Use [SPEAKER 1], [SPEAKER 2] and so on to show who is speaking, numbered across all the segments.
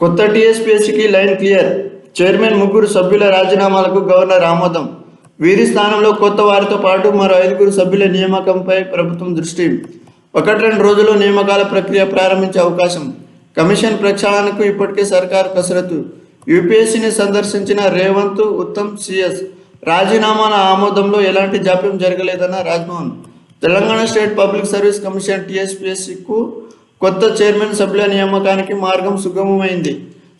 [SPEAKER 1] కొత్త టీఎస్పీఎస్సీకి line clear. Chairman ముగ్గురు సభ్యుల రాజీనామాలకు గవర్నర్ ఆమోదం. వీరి స్థానంలో కొత్త వారితో పాటు మరో ఐదుగురు సభ్యుల నియామకంపై ప్రభుత్వం దృష్టి. ఒకటి రెండు రోజుల్లో నియామకాల ప్రక్రియ ప్రారంభించే అవకాశం. కమిషన్ ప్రక్షాళనకు ఇప్పటికే సర్కారు కసరత్తు. యూపీఎస్సీని సందర్శించిన రేవంత్ ఉత్తమ్ సిఎస్ రాజీనామాల ఆమోదంలో ఎలాంటి జాప్యం జరగలేదన్న Rajmohan. Telangana state public service commission టీఎస్పీఎస్సీకు కొత్త చైర్మన్ సభ్యుల నియామకానికి మార్గం సుగమమైంది.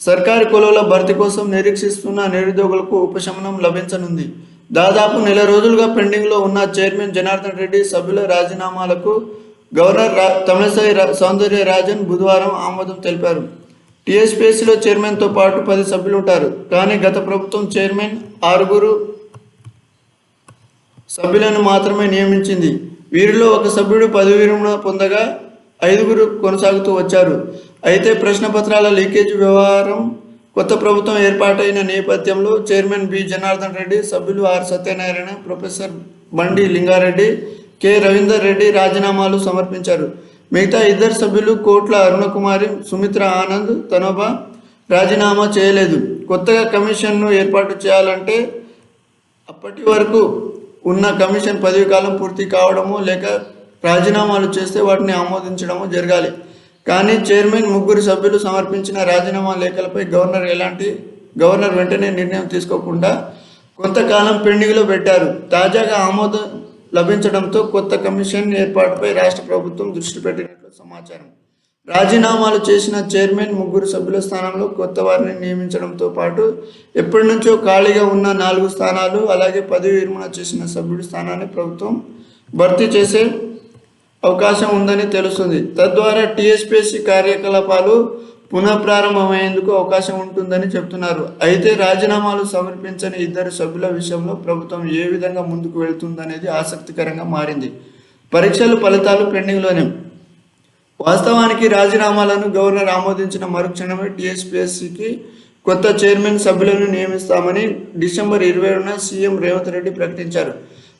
[SPEAKER 1] సర్కారు కొలువుల భర్తీ కోసం నిరీక్షిస్తున్న నిరుద్యోగులకు ఉపశమనం లభించనుంది. దాదాపు నెల రోజులుగా పెండింగ్లో ఉన్న చైర్మన్ జనార్దన్ రెడ్డి సభ్యుల రాజీనామాలకు గవర్నర్ తమిళసాయి రా సౌందర్య రాజన్ బుధవారం ఆమోదం తెలిపారు. టీఎస్పీఎస్సీలో చైర్మన్తో పాటు పది సభ్యులు ఉంటారు. కానీ గత ప్రభుత్వం చైర్మన్ ఆరుగురు సభ్యులను మాత్రమే నియమించింది. వీరిలో ఒక సభ్యుడు పదవి విరమణ పొందగా ఐదుగురు కొనసాగుతూ వచ్చారు. అయితే ప్రశ్నపత్రాల లీకేజ్ వ్యవహారం కొత్త ప్రభుత్వం ఏర్పాటైన నేపథ్యంలో చైర్మన్ బి. జనార్దన్ రెడ్డి సభ్యులు ఆర్. సత్యనారాయణ ప్రొఫెసర్ బండి లింగారెడ్డి కె. రవీందర్ రెడ్డి రాజీనామాలు సమర్పించారు. మిగతా ఇద్దరు సభ్యులు కోట్ల అరుణకుమారి సుమిత్ర ఆనంద్ తనోబా రాజీనామా చేయలేదు. కొత్తగా కమిషన్ను ఏర్పాటు చేయాలంటే అప్పటి వరకు ఉన్న కమిషన్ పదవి కాలం పూర్తి కావడము లేక రాజీనామాలు చేస్తే వాటిని ఆమోదించడము జరగాలి. కానీ చైర్మన్ ముగ్గురు సభ్యులు సమర్పించిన రాజీనామా లేఖలపై గవర్నర్ ఎలాంటి గవర్నర్ వెంటనే నిర్ణయం తీసుకోకుండా కొంతకాలం పెండింగ్లో పెట్టారు. తాజాగా ఆమోదం లభించడంతో కొత్త కమిషన్ ఏర్పాటుపై రాష్ట్ర ప్రభుత్వం దృష్టి పెట్టినట్లు సమాచారం. రాజీనామాలు చేసిన చైర్మన్ ముగ్గురు సభ్యుల స్థానంలో కొత్త వారిని నియమించడంతో పాటు ఎప్పటి నుంచో ఖాళీగా ఉన్న నాలుగు స్థానాలు అలాగే పదవి విరమణ చేసిన సభ్యుడి స్థానాన్ని ప్రభుత్వం భర్తీ చేసే అవకాశం ఉందని తెలుస్తుంది. తద్వారా టీఎస్పీఎస్సీ కార్యకలాపాలు పునఃప్రారంభమయ్యేందుకు అవకాశం ఉంటుందని చెప్తున్నారు. అయితే రాజీనామాలు సమర్పించని ఇద్దరు సభ్యుల విషయంలో ప్రభుత్వం ఏ విధంగా ముందుకు వెళుతుందనేది ఆసక్తికరంగా మారింది. పరీక్షలు ఫలితాలు పెండింగ్లోనే. వాస్తవానికి రాజీనామాలను గవర్నర్ ఆమోదించిన మరుక్షణమే టీఎస్పీఎస్సీకి కొత్త చైర్మన్ సభ్యులను నియమిస్తామని డిసెంబర్ ఇరవై ఏడున సీఎం రేవంత్ రెడ్డి ప్రకటించారు.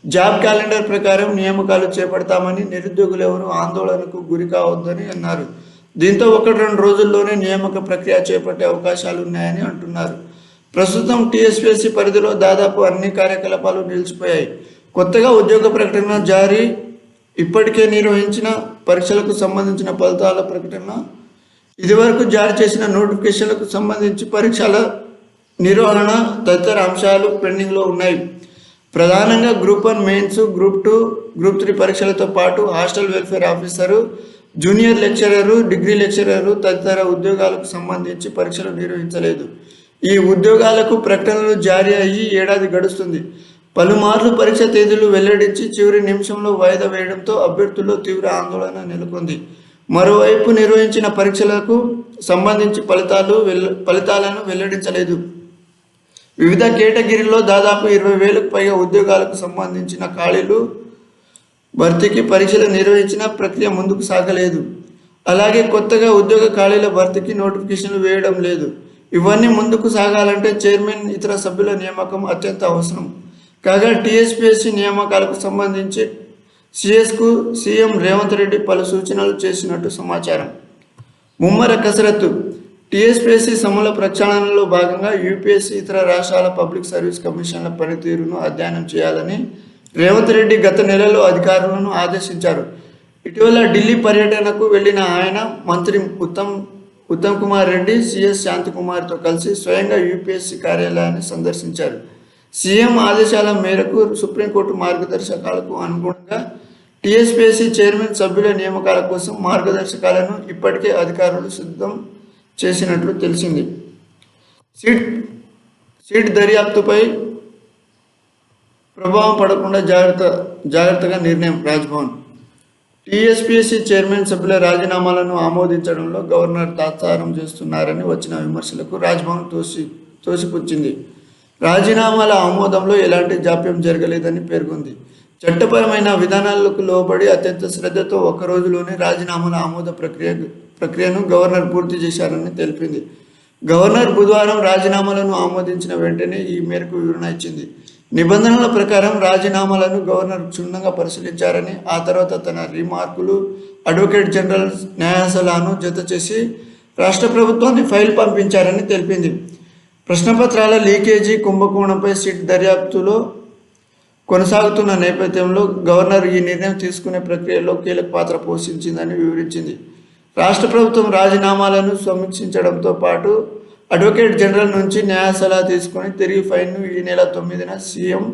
[SPEAKER 1] జాబ్ క్యాలెండర్ ప్రకారం నియామకాలు చేపడతామని నిరుద్యోగులు ఎవరు ఆందోళనకు గురి కావద్దని అన్నారు. దీంతో ఒకటి రెండు రోజుల్లోనే నియామక ప్రక్రియ చేపట్టే అవకాశాలు ఉన్నాయని అంటున్నారు. ప్రస్తుతం టీఎస్పీఎస్సీ పరిధిలో దాదాపు అన్ని కార్యకలాపాలు నిలిచిపోయాయి. కొత్తగా ఉద్యోగ ప్రకటన జారీ ఇప్పటికే నిర్వహించిన పరీక్షలకు సంబంధించిన ఫలితాల ప్రకటన ఇదివరకు జారీ చేసిన నోటిఫికేషన్లకు సంబంధించి పరీక్షల నిర్వహణ తదితర అంశాలు పెండింగ్లో ఉన్నాయి. ప్రధానంగా group one mains group two group three పరీక్షలతో పాటు hostel welfare officer junior lecturer degree lecturer తదితర ఉద్యోగాలకు సంబంధించి పరీక్షలు నిర్వహించలేదు. ఈ ఉద్యోగాలకు ప్రకటనలు జారీ అయ్యి ఏడాది గడుస్తుంది. పలుమార్లు పరీక్ష తేదీలు వెల్లడించి చివరి నిమిషంలో వాయిదా వేయడంతో అభ్యర్థుల్లో తీవ్ర ఆందోళన నెలకొంది. మరోవైపు నిర్వహించిన పరీక్షలకు సంబంధించి ఫలితాలు వెల్ ఫలితాలను వెల్లడించలేదు. వివిధ కేటగిరీల్లో దాదాపు ఇరవై వేలకు పైగా ఉద్యోగాలకు సంబంధించిన ఖాళీలు భర్తీకి పరీక్షలు నిర్వహించిన ప్రక్రియ ముందుకు సాగలేదు. అలాగే కొత్తగా ఉద్యోగ ఖాళీల భర్తీకి నోటిఫికేషన్లు వేయడం లేదు. ఇవన్నీ ముందుకు సాగాలంటే చైర్మన్ ఇతర సభ్యుల నియామకం అత్యంత అవసరం. కాగా టీఎస్పీఎస్సీ నియామకాలకు సంబంధించి సిఎస్కు సీఎం రేవంత్ రెడ్డి పలు సూచనలు చేసినట్టు సమాచారం. ముమ్మర కసరత్తు టీఎస్పీఎస్సీ సమూల ప్రచారణలో భాగంగా యూపీఎస్సీ ఇతర రాష్ట్రాల పబ్లిక్ సర్వీస్ కమిషన్ల పనితీరును అధ్యయనం చేయాలని రేవంత్ రెడ్డి గత నెలలో అధికారులను ఆదేశించారు. ఇటీవల ఢిల్లీ పర్యటనకు వెళ్ళిన ఆయన మంత్రి ఉత్తమ్ ఉత్తమ్ కుమార్ రెడ్డి సిఎస్ శాంతికుమార్తో కలిసి స్వయంగా యూపీఎస్సీ కార్యాలయాన్ని సందర్శించారు. సీఎం ఆదేశాల మేరకు సుప్రీంకోర్టు మార్గదర్శకాలకు అనుగుణంగా టీఎస్పీఎస్సీ చైర్మన్ సభ్యుల నియామకాల కోసం మార్గదర్శకాలను ఇప్పటికే అధికారులు సిద్ధం చేసినట్లు తెలిసింది. సీట్ సీట్ దర్యాప్తుపై ప్రభావం పడకుండా జాగ్రత్త జాగ్రత్తగా నిర్ణయం రాజ్భవన్. టీఎస్పీఎస్సీ చైర్మన్ సభ్యుల రాజీనామాలను ఆమోదించడంలో గవర్నర్ తాత్సారం చేస్తున్నారని వచ్చిన విమర్శలకు రాజ్భవన్ తోసి తోసిపుచ్చింది. రాజీనామాల ఆమోదంలో ఎలాంటి జాప్యం జరగలేదని పేర్కొంది. చట్టపరమైన విధానాలకు లోబడి అత్యంత శ్రద్ధతో ఒక రోజులోనే రాజీనామాల ఆమోద ప్రక్రియ ప్రక్రియను గవర్నర్ పూర్తి చేశారని తెలిపింది. గవర్నర్ బుధవారం రాజీనామాలను ఆమోదించిన వెంటనే ఈ మేరకు వివరణ ఇచ్చింది. నిబంధనల ప్రకారం రాజీనామాలను గవర్నర్ క్షుణ్ణంగా పరిశీలించారని ఆ తర్వాత తన రిమార్కులు అడ్వకేట్ జనరల్ న్యాయసలాను జత చేసి రాష్ట్ర ప్రభుత్వాన్ని ఫైల్ పంపించారని తెలిపింది. ప్రశ్నపత్రాల లీకేజీ కుంభకోణంపై సిట్ దర్యాప్తులో కొనసాగుతున్న నేపథ్యంలో గవర్నర్ ఈ నిర్ణయం తీసుకునే ప్రక్రియలో కీలక పాత్ర పోషించిందని వివరించింది. రాష్ట్ర ప్రభుత్వం రాజీనామాలను సమీక్షించడంతో పాటు అడ్వకేట్ జనరల్ నుంచి న్యాయ సలహా తీసుకొని తిరిగి ఫైన్ను ఈ నెల తొమ్మిదిన సీఎం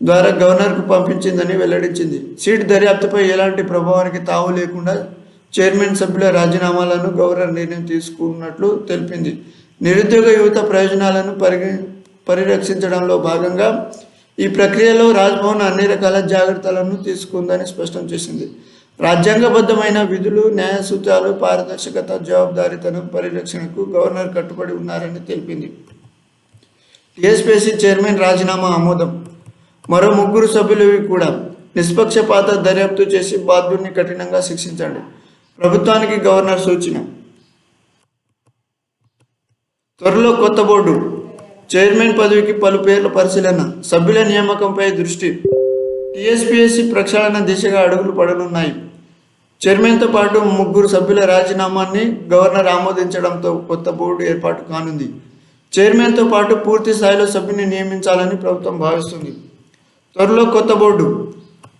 [SPEAKER 1] ద్వారా గవర్నర్కు పంపించిందని వెల్లడించింది. సీట్ దర్యాప్తుపై ఎలాంటి ప్రభావానికి తావు లేకుండా చైర్మన్ సభ్యుల రాజీనామాలను గవర్నర్ నిర్ణయం తీసుకున్నట్లు తెలిపింది. నిరుద్యోగ యువత ప్రయోజనాలను పరిగ పరిరక్షించడంలో భాగంగా ఈ ప్రక్రియలో రాజ్భవన్ అన్ని రకాల జాగ్రత్తలను తీసుకుందని స్పష్టం చేసింది. రాజ్యాంగబద్ధమైన విధులు న్యాయ సూత్రాలు పారదర్శకత జవాబుదారీతనం పరిరక్షణకు గవర్నర్ కట్టుబడి ఉన్నారని తెలిపింది. టీఎస్పీసీ చైర్మన్ రాజీనామా ఆమోదం. మరో ముగ్గురు సభ్యులు కూడా నిష్పక్షపాత దర్యాప్తు చేసి బాధ్యుడిని కఠినంగా శిక్షించండి. ప్రభుత్వానికి గవర్నర్ సూచన. త్వరలో కొత్త బోర్డు. చైర్మన్ పదవికి పలు పేర్ల పరిశీలన. సభ్యుల నియామకంపై దృష్టి. టీఎస్పీఎస్సీ ప్రక్షాళన దిశగా అడుగులు పడనున్నాయి. చైర్మన్తో పాటు ముగ్గురు సభ్యుల రాజీనామాన్ని గవర్నర్ ఆమోదించడంతో కొత్త బోర్డు ఏర్పాటు కానుంది. చైర్మన్తో పాటు పూర్తి స్థాయిలో సభ్యుని నియమించాలని ప్రభుత్వం భావిస్తుంది. త్వరలో కొత్త బోర్డు.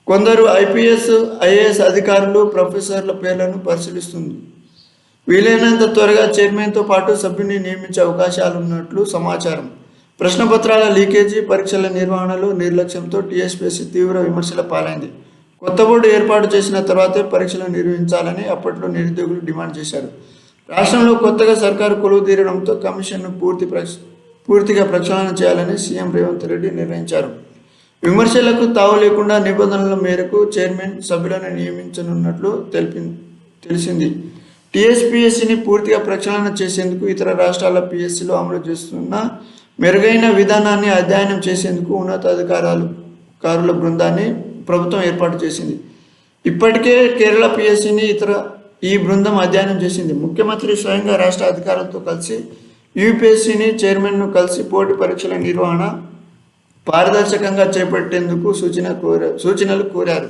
[SPEAKER 1] కొందరు ఐపీఎస్ ఐఏఎస్ అధికారులు ప్రొఫెసర్ల పేర్లను పరిశీలిస్తుంది. వీలైనంత త్వరగా చైర్మన్తో పాటు సభ్యుని నియమించే అవకాశాలు ఉన్నట్లు సమాచారం. ప్రశ్నపత్రాల లీకేజీ పరీక్షల నిర్వహణలో నిర్లక్ష్యంతో టీఎస్పీఎస్సీ తీవ్ర విమర్శల పాలైంది. కొత్త బోర్డు ఏర్పాటు చేసిన తర్వాతే పరీక్షలు నిర్వహించాలని అప్పట్లో నిరుద్యోగులు డిమాండ్ చేశారు. రాష్ట్రంలో కొత్తగా సర్కారు కొలువు తీరడంతో కమిషన్ను పూర్తి పూర్తిగా ప్రక్షాళన చేయాలని సీఎం రేవంత్ రెడ్డి నిర్ణయించారు. విమర్శలకు తావు లేకుండా నిబంధనల మేరకు చైర్మన్ సభ్యులను నియమించనున్నట్లు తెలిపి తెలిసింది. టీఎస్పీఎస్సీని పూర్తిగా ప్రక్షాళన చేసేందుకు ఇతర రాష్ట్రాల పిఎస్సీలో అమలు చేస్తున్న మెరుగైన విధానాన్ని అధ్యయనం చేసేందుకు ఉన్నతాధికారాలు కారుల బృందాన్ని ప్రభుత్వం ఏర్పాటు చేసింది. ఇప్పటికే కేరళ పిఎస్సీని ఇతర ఈ బృందం అధ్యయనం చేసింది. ముఖ్యమంత్రి స్వయంగా రాష్ట్ర అధికారులతో కలిసి యూపీఎస్సీని చైర్మన్ను కలిసి పోటీ పరీక్షల నిర్వహణ పారదర్శకంగా చేపట్టేందుకు సూచన కోర సూచనలు కోరారు.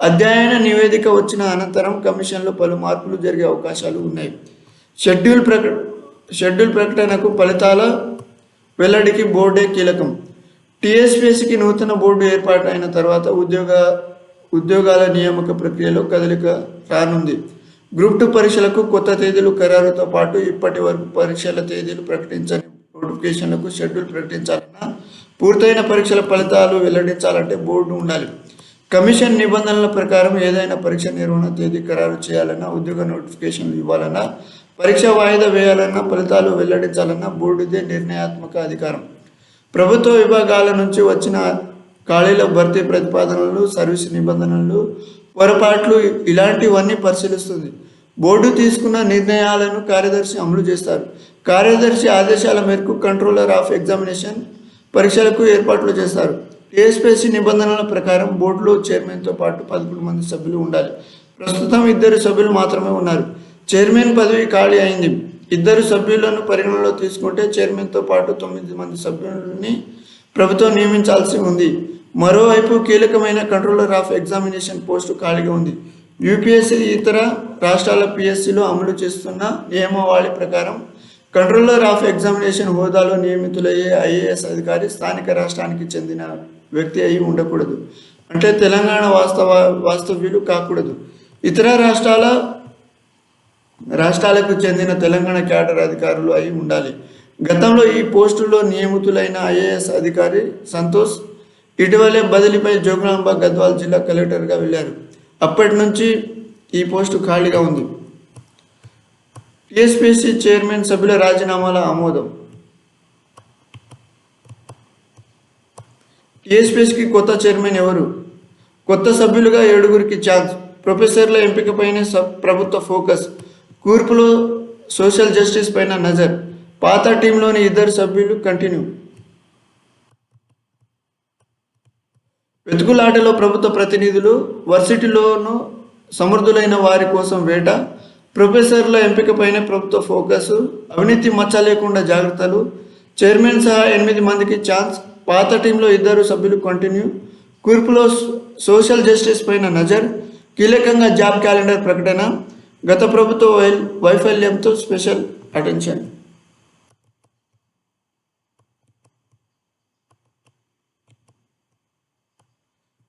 [SPEAKER 1] అధ్యయన నివేదిక వచ్చిన అనంతరం కమిషన్లో పలు మార్పులు జరిగే అవకాశాలు ఉన్నాయి. షెడ్యూల్ ప్రక షెడ్యూల్ ప్రకటనకు ఫలితాల వెల్లడికి బోర్డే కీలకం. టీఎస్పీఎస్కి నూతన బోర్డు ఏర్పాటైన తర్వాత ఉద్యోగ ఉద్యోగాల నియామక ప్రక్రియలో కదలిక రానుంది. గ్రూప్ టూ పరీక్షలకు కొత్త తేదీలు ఖరారుతో పాటు ఇప్పటి వరకు పరీక్షల తేదీలు ప్రకటించని నోటిఫికేషన్లకు షెడ్యూల్ ప్రకటించాలన్నా పూర్తయిన పరీక్షల ఫలితాలు వెల్లడించాలంటే బోర్డు ఉండాలి. కమిషన్ నిబంధనల ప్రకారం ఏదైనా పరీక్ష నిర్వహణ తేదీ ఖరారు చేయాలన్నా ఉద్యోగ నోటిఫికేషన్లు ఇవ్వాలన్నా పరీక్ష వాయిదా వేయాలన్నా ఫలితాలు వెల్లడించాలన్నా బోర్డుదే నిర్ణయాత్మక అధికారం. ప్రభుత్వ విభాగాల నుంచి వచ్చిన ఖాళీల భర్తీ ప్రతిపాదనలు సర్వీస్ నిబంధనలు పొరపాట్లు ఇలాంటివన్నీ పరిశీలిస్తుంది. బోర్డు తీసుకున్న నిర్ణయాలను కార్యదర్శి అమలు చేస్తారు. కార్యదర్శి ఆదేశాల మేరకు కంట్రోలర్ ఆఫ్ ఎగ్జామినేషన్ పరీక్షలకు ఏర్పాట్లు చేస్తారు. టీఎస్పీఎస్సీ నిబంధనల ప్రకారం బోర్డులో చైర్మన్తో పాటు పదకొండు మంది సభ్యులు ఉండాలి. ప్రస్తుతం ఇద్దరు సభ్యులు మాత్రమే ఉన్నారు. చైర్మన్ పదవి ఖాళీ అయింది. ఇద్దరు సభ్యులను పరిగణనలో తీసుకుంటే చైర్మన్తో పాటు తొమ్మిది మంది సభ్యులని ప్రభుత్వం నియమించాల్సి ఉంది. మరోవైపు కీలకమైన కంట్రోలర్ ఆఫ్ ఎగ్జామినేషన్ పోస్టు ఖాళీగా ఉంది. యూపీఎస్సీ ఇతర రాష్ట్రాల పిఎస్సిలో అమలు చేస్తున్న నియమావళి ప్రకారం కంట్రోలర్ ఆఫ్ ఎగ్జామినేషన్ హోదాలో నియమితులయ్యే ఐఏఎస్ అధికారి స్థానిక రాష్ట్రానికి చెందిన వ్యక్తి అయి ఉండకూడదు. అంటే తెలంగాణ వాస్తవ వాస్తవ్యులు కాకూడదు. ఇతర రాష్ట్రాల రాష్ట్రాలకు చెందిన తెలంగాణ క్యాడర్ అధికారులు అయి ఉండాలి. గతంలో ఈ పోస్టులో నియమితులైన ఐఏఎస్ అధికారి సంతోష్ ఇటీవలే బదిలీపై జోగులాంబ గద్వాల్ జిల్లా కలెక్టర్గా వెళ్ళారు అప్పటి నుంచి ఈ పోస్టు ఖాళీగా ఉంది. టీఎస్పీసీ చైర్మన్ సభ్యుల రాజీనామాల ఆమోదం. టీఎస్పీఎస్కి కొత్త చైర్మన్ ఎవరు? కొత్త సభ్యులుగా ఏడుగురికి ఛాన్స్. ప్రొఫెసర్ల ఎంపికపైనే ప్రభుత్వ ఫోకస్. కూర్పులో సోషల్ జస్టిస్ పైన నజర్. పాత టీంలోని ఇద్దరు సభ్యులు కంటిన్యూ. వెతుకులాటలో ప్రభుత్వ ప్రతినిధులు వర్సిటీలోను సమర్థులైన వారి కోసం వేట ప్రొఫెసర్ల ఎంపికపైన ప్రభుత్వ ఫోకస్ అవినీతి మచ్చ లేకుండా జాగ్రత్తలు చైర్మన్ సహా ఎనిమిది మందికి ఛాన్స్ పాత టీంలో ఇద్దరు సభ్యులు కంటిన్యూ. కూర్పులో సోషల్ జస్టిస్ పైన నజర్ కీలకంగా జాబ్ క్యాలెండర్ ప్రకటన గత ప్రభుత్వ వై- వైఫల్యంతో స్పెషల్ అటెన్షన్.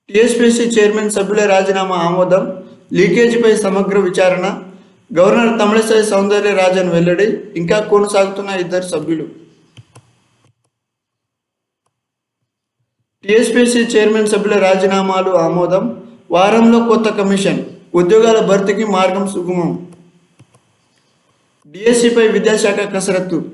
[SPEAKER 1] టీఎస్పీసీ చైర్మన్ సభ్యుల రాజీనామా ఆమోదం లీకేజీపై సమగ్ర విచారణ గవర్నర్ తమిళసాయి సౌందర్య రాజన్ వెల్లడి ఇంకా కొనసాగుతున్న ఇద్దరు సభ్యులు. టీఎస్పీసీ చైర్మన్ సభ్యుల రాజీనామాలు ఆమోదం వారంలో కొత్త కమిషన్. ఉద్యోగాల భర్తీకి మార్గం సుగమం. డిఎస్సిపై విద్యాశాఖ కసరత్తు.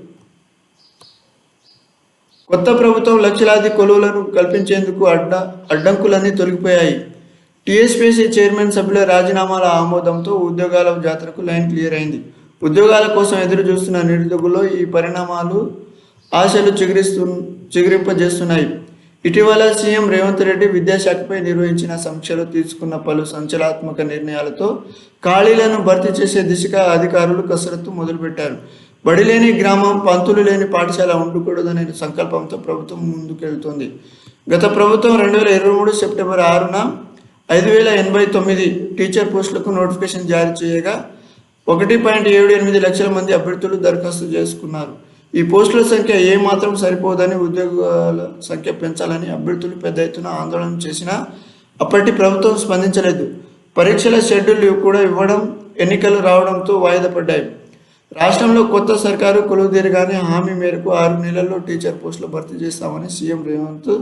[SPEAKER 1] కొత్త ప్రభుత్వం లక్షలాది కొలువులను కల్పించేందుకు అడ్డ అడ్డంకులన్నీ తొలగిపోయాయి. టీఎస్పీసీ చైర్మన్ సభ్యుల రాజీనామాల ఆమోదంతో ఉద్యోగాల జాతరకు లైన్ క్లియర్ అయింది. ఉద్యోగాల కోసం ఎదురు చూస్తున్న నిరుద్యోగుల్లో ఈ పరిణామాలు ఆశలు చిగురిస్తు చిగురింపజేస్తున్నాయి. ఇటీవల సీఎం రేవంత్ రెడ్డి విద్యాశాఖపై నిర్వహించిన సమీక్షలో తీసుకున్న పలు సంచలనాత్మక నిర్ణయాలతో ఖాళీలను భర్తీ చేసే దిశగా అధికారులు కసరత్తు మొదలుపెట్టారు. బడిలేని గ్రామం పంతులు లేని పాఠశాల ఉండకూడదనే సంకల్పంతో ప్రభుత్వం ముందుకెళ్తోంది. గత ప్రభుత్వం రెండు వేల ఇరవై మూడు సెప్టెంబర్ ఆరున ఐదు వేల ఎనభై తొమ్మిది టీచర్ పోస్టులకు నోటిఫికేషన్ జారీ చేయగా ఒకటి పాయింట్ ఏడు ఎనిమిది లక్షల మంది అభ్యర్థులు దరఖాస్తు చేసుకున్నారు. ఈ పోస్టుల సంఖ్య ఏమాత్రం సరిపోదని ఉద్యోగాల సంఖ్య పెంచాలని అభ్యర్థులు పెద్ద ఎత్తున ఆందోళన చేసినా అప్పటి ప్రభుత్వం స్పందించలేదు. పరీక్షల షెడ్యూల్ కూడా ఇవ్వడం ఎన్నికలు రావడంతో వాయిదా పడ్డాయి. రాష్ట్రంలో కొత్త సర్కారు కొలువుదీరగానే హామీ మేరకు ఆరు నెలల్లో టీచర్ పోస్టులు భర్తీ చేస్తామని సీఎం రేవంత్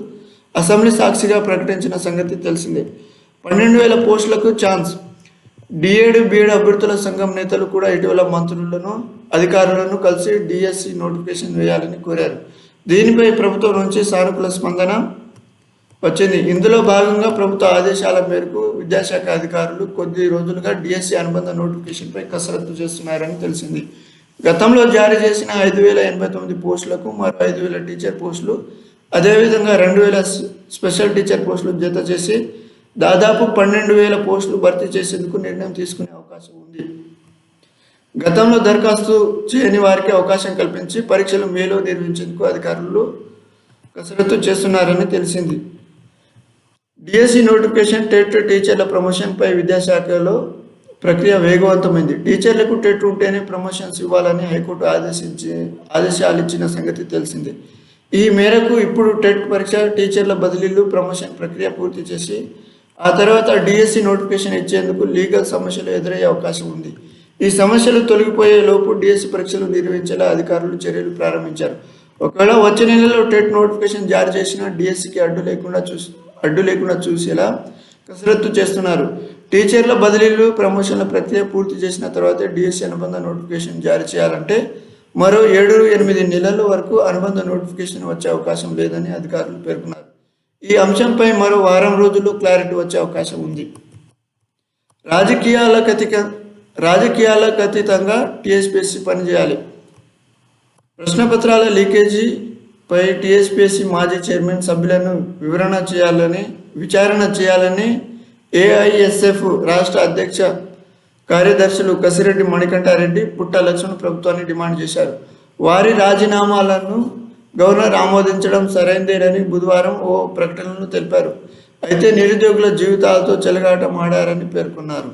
[SPEAKER 1] అసెంబ్లీ సాక్షిగా ప్రకటించిన సంగతి తెలిసిందే. పన్నెండు వేల పోస్టులకు ఛాన్స్. డిఏడ్ బీఎడ్ అభ్యర్థుల సంఘం నేతలు కూడా ఇటీవల మంత్రులను అధికారులను కలిసి డిఎస్సి నోటిఫికేషన్ వేయాలని కోరారు. దీనిపై ప్రభుత్వం నుంచి సానుకూల స్పందన వచ్చింది. ఇందులో భాగంగా ప్రభుత్వ ఆదేశాల మేరకు విద్యాశాఖ అధికారులు కొద్ది రోజులుగా డిఎస్సి అనుబంధ నోటిఫికేషన్పై కసరత్తు చేస్తున్నారని తెలిసింది. గతంలో జారీ చేసిన ఐదు వేల ఎనభై తొమ్మిది పోస్టులకు మరో ఐదు వేల టీచర్ పోస్టులు అదేవిధంగా రెండు వేల స్పెషల్ టీచర్ పోస్టులు జత చేసి దాదాపు పన్నెండు వేల పోస్టులు భర్తీ చేసేందుకు నిర్ణయం తీసుకునే అవకాశం ఉంది. గతంలో దరఖాస్తు చేయని వారికి అవకాశం కల్పించి పరీక్షలు మేలో నిర్వహించేందుకు అధికారులు కసరత్తు చేస్తున్నారని తెలిసింది. డిఎస్సి నోటిఫికేషన్ టెట్ టీచర్ల ప్రమోషన్పై విద్యాశాఖలో ప్రక్రియ వేగవంతమైంది. టీచర్లకు టెట్ ఉంటేనే ప్రమోషన్స్ ఇవ్వాలని హైకోర్టు ఆదేశించి ఆదేశాలు ఇచ్చిన సంగతి తెలిసింది. ఈ మేరకు ఇప్పుడు టెట్ పరీక్ష టీచర్ల బదిలీలు ప్రమోషన్ ప్రక్రియ పూర్తి చేసి ఆ తర్వాత డిఎస్సి నోటిఫికేషన్ ఇచ్చేందుకు లీగల్ సమస్యలు ఎదురయ్యే అవకాశం ఉంది. ఈ సమస్యలు తొలగిపోయే లోపు డిఎస్సి పరీక్షలు నిర్వహించేలా అధికారులు చర్యలు ప్రారంభించారు. ఒకవేళ వచ్చే నెలలో టెట్ నోటిఫికేషన్ జారీ చేసిన డిఎస్సికి అడ్డు లేకుండా చూసి అడ్డు లేకుండా చూసేలా కసరత్తు చేస్తున్నారు. టీచర్ల బదిలీలు ప్రమోషన్ల ప్రక్రియ పూర్తి చేసిన తర్వాత డిఎస్సి అనుబంధ నోటిఫికేషన్ జారీ చేయాలంటే మరో ఏడు ఎనిమిది నెలల వరకు అనుబంధ నోటిఫికేషన్ వచ్చే అవకాశం లేదని అధికారులు పేర్కొన్నారు. ఈ అంశంపై మరో వారం రోజుల్లో క్లారిటీ వచ్చే అవకాశం ఉంది. రాజకీయాలకు అతీక రాజకీయాలకు అతీతంగా టీఎస్పీఎస్సీ పనిచేయాలి. ప్రశ్నపత్రాల లీకేజీపై టీఎస్పీఎస్సీ మాజీ చైర్మన్ సభ్యులను వివరణ చేయాలని విచారణ చేయాలని ఏఐఎస్ఎఫ్ రాష్ట్ర అధ్యక్ష కార్యదర్శులు కసిరెడ్డి మణికంఠారెడ్డి పుట్ట లక్ష్మణ్ ప్రభుత్వాన్ని డిమాండ్ చేశారు. వారి రాజీనామాలను గవర్నర్ ఆమోదించడం సరైందేనని బుధవారం ఓ ప్రకటనలో తెలిపారు. అయితే నిరుద్యోగుల జీవితాలతో చెలగాటం ఆడారని పేర్కొన్నారు.